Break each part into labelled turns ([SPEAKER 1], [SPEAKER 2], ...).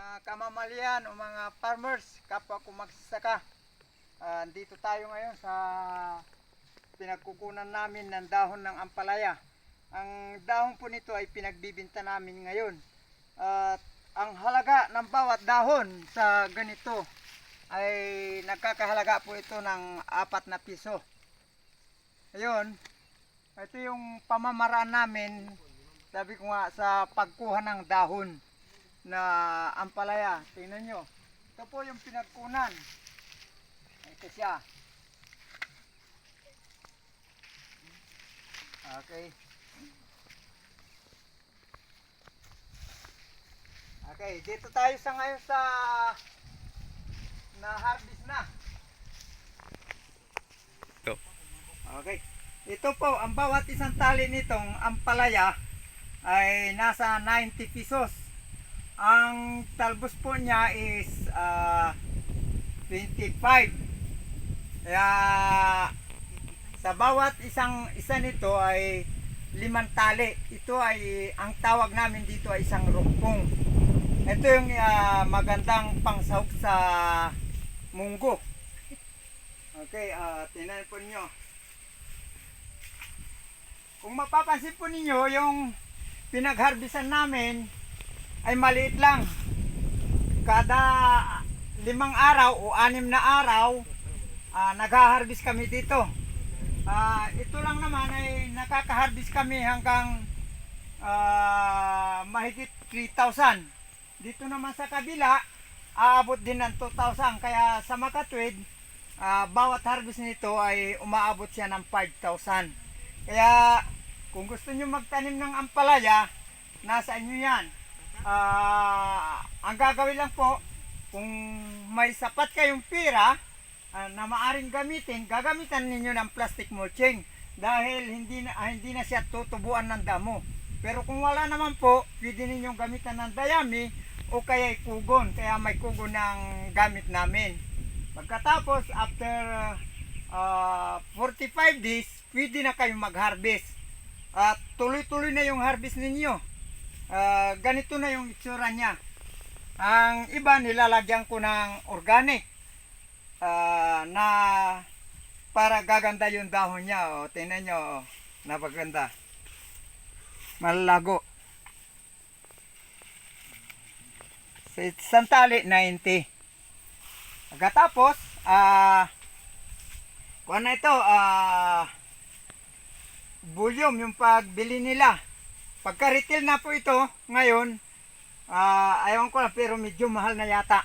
[SPEAKER 1] Kamamalian o mga farmers, kapwa ko magsasaka. Ah, dito tayo ngayon sa pinagkukunan namin ng dahon ng ampalaya. Ang dahon po nito ay pinagbibinta namin ngayon. At ang halaga ng bawat dahon sa ganito ay nagkakahalaga po ito ng apat na piso. Ayun, ito yung pamamaraan namin, sabi ko nga, sa pagkuha ng dahon na ampalaya. Tingnan nyo. Ito po yung pinagkunan. Ito siya. Okay. Okay, dito tayo sa ngayon sa na harvest na.
[SPEAKER 2] Ito.
[SPEAKER 1] Okay. Ito po, ang bawat isang tali nitong ampalaya ay nasa 90 pesos. Ang talbos po niya is ah, 25. Kaya sa bawat isang isa nito ay limang tali. Ito ay ang tawag namin dito ay isang rukpong. Ito yung ah, magandang pangsahog sa munggo. Okay, uh, tingnan po ninyo. Kung mapapansin po ninyo, yung pinagharbisan namin ay maliit lang. Kada limang araw o anim na araw, ah, nag-harvest kami dito. Ah, ito lang naman ay nakaka-harvest kami hanggang ah, mahigit 3,000. Dito naman sa kabila, aabot din ng 2,000. Kaya sa Makatwid, ah, bawat harvest nito ay umaabot siya ng 5,000. Kaya kung gusto nyo magtanim ng ampalaya, nasa inyo yan. Ah, ang gagawin lang po, kung may sapat kayong pira ah, na maaring gamitin, gagamitan ninyo ng plastic mulching dahil hindi na, ah, hindi na siya tutubuan ng damo. Pero kung wala naman po, pwede ninyong gamitan ng dayami o kaya kugon. Kaya may kugon ng gamit namin. Pagkatapos, after ah, 45 days, pwede na kayong mag-harvest. At tuloy-tuloy na yung harvest ninyo. Ah, ganito na yung itsura niya. Ang iba nilalagyan ko ng organic ah, na para gaganda yung dahon niya. O, tingnan nyo, o, napaganda. Malalago. Sa isang tali, 90. Pagkatapos, ah, kuha na ito, ah, volume yung pagbili nila. Pagka retail na po ito, ngayon, ah, ayaw ko lang, pero medyo mahal na yata.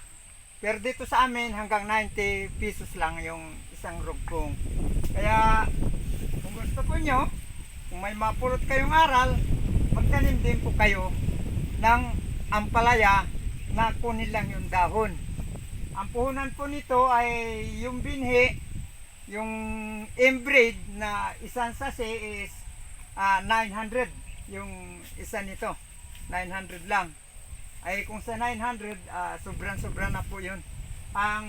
[SPEAKER 1] Pero dito sa amin, hanggang 90 pesos lang yung isang rugpong. Kaya, kung gusto po nyo, kung may mapulot kayong aral, magtanim din po kayo ng ampalaya na kunin lang yung dahon. Ang puhunan po nito ay yung binhi, yung inbreed na isang sase is ah, 900 yung isa nito. 900 lang. Ay kung sa 900, ah, sobrang-sobra na po yun. Ang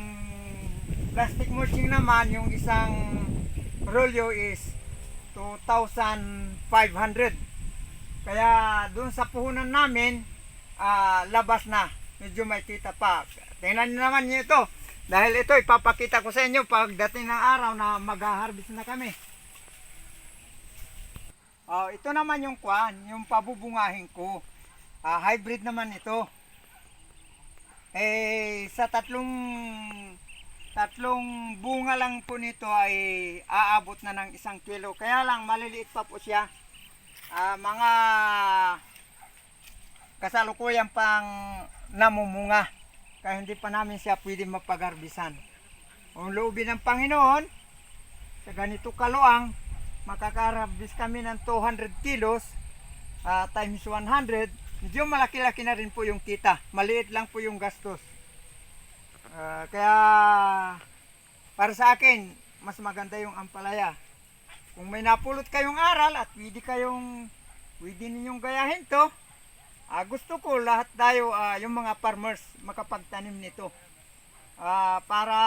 [SPEAKER 1] plastic mulching naman, yung isang rolyo is 2,500. Kaya doon sa puhunan namin, ah, labas na. Medyo may kita pa. Tingnan niyo naman niyo ito. Dahil ito, ipapakita ko sa inyo pagdating ng araw na mag-harvest na kami. Oh, ito naman yung kwan, yung pabubungahin ko. Ah, hybrid naman ito. Eh, sa tatlong tatlong bunga lang po nito ay aabot na ng isang kilo. Kaya lang maliliit pa po siya. Ah, mga kasalukuyan pang namumunga. Kaya hindi pa namin siya pwede mapagharbisan. Kung loobin ng Panginoon, sa ganito kaluang, makakarabis kami ng 200 kilos ah, times 100. Medyo malaki-laki na rin po yung kita. Maliit lang po yung gastos. Ah, kaya para sa akin, mas maganda yung ampalaya. Kung may napulot kayong aral at pwede kayong pwede ninyong gayahin to, Ah, gusto ko lahat tayo ah, yung mga farmers makapagtanim nito. Ah, para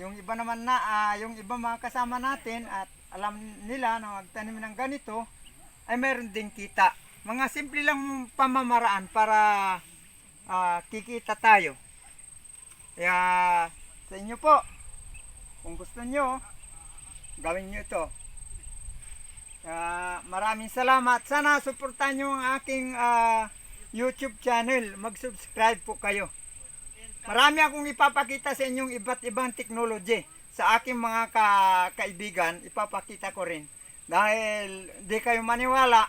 [SPEAKER 1] yung iba naman na ah, yung iba mga kasama natin at alam nila na magtanim ng ganito ay meron din kita. Mga simple lang pamamaraan para ah, kikita tayo. Kaya sa inyo po, kung gusto nyo, gawin nyo ito. Kaya maraming salamat. Sana suportahan nyo ang aking ah, YouTube channel. Mag-subscribe po kayo. Marami akong ipapakita sa inyong iba't ibang technology. Sa aking mga ka- kaibigan, ipapakita ko rin. Dahil di kayo maniwala,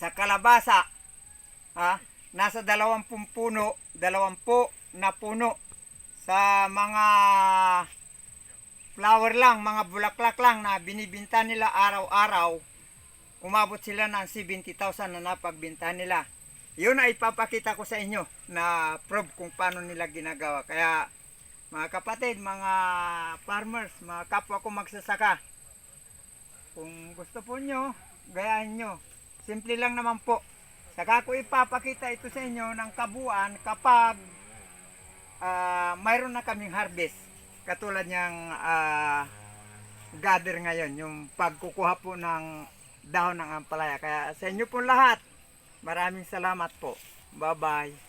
[SPEAKER 1] sa kalabasa, ha, nasa dalawampung puno, dalawampu na puno sa mga flower lang, mga bulaklak lang na binibinta nila araw-araw, umabot sila ng 70,000 na napagbinta nila. Yun ay ipapakita ko sa inyo na proof kung paano nila ginagawa. Kaya mga kapatid, mga farmers, mga kapwa ko magsasaka, kung gusto po nyo, gayahin nyo. Simple lang naman po. Saka ko ipapakita ito sa inyo ng kabuuan kapag ah, mayroon na kaming harvest. Katulad niyang ah, gather ngayon, yung pagkukuha po ng dahon ng ampalaya. Kaya sa inyo po lahat, maraming salamat po. Bye-bye.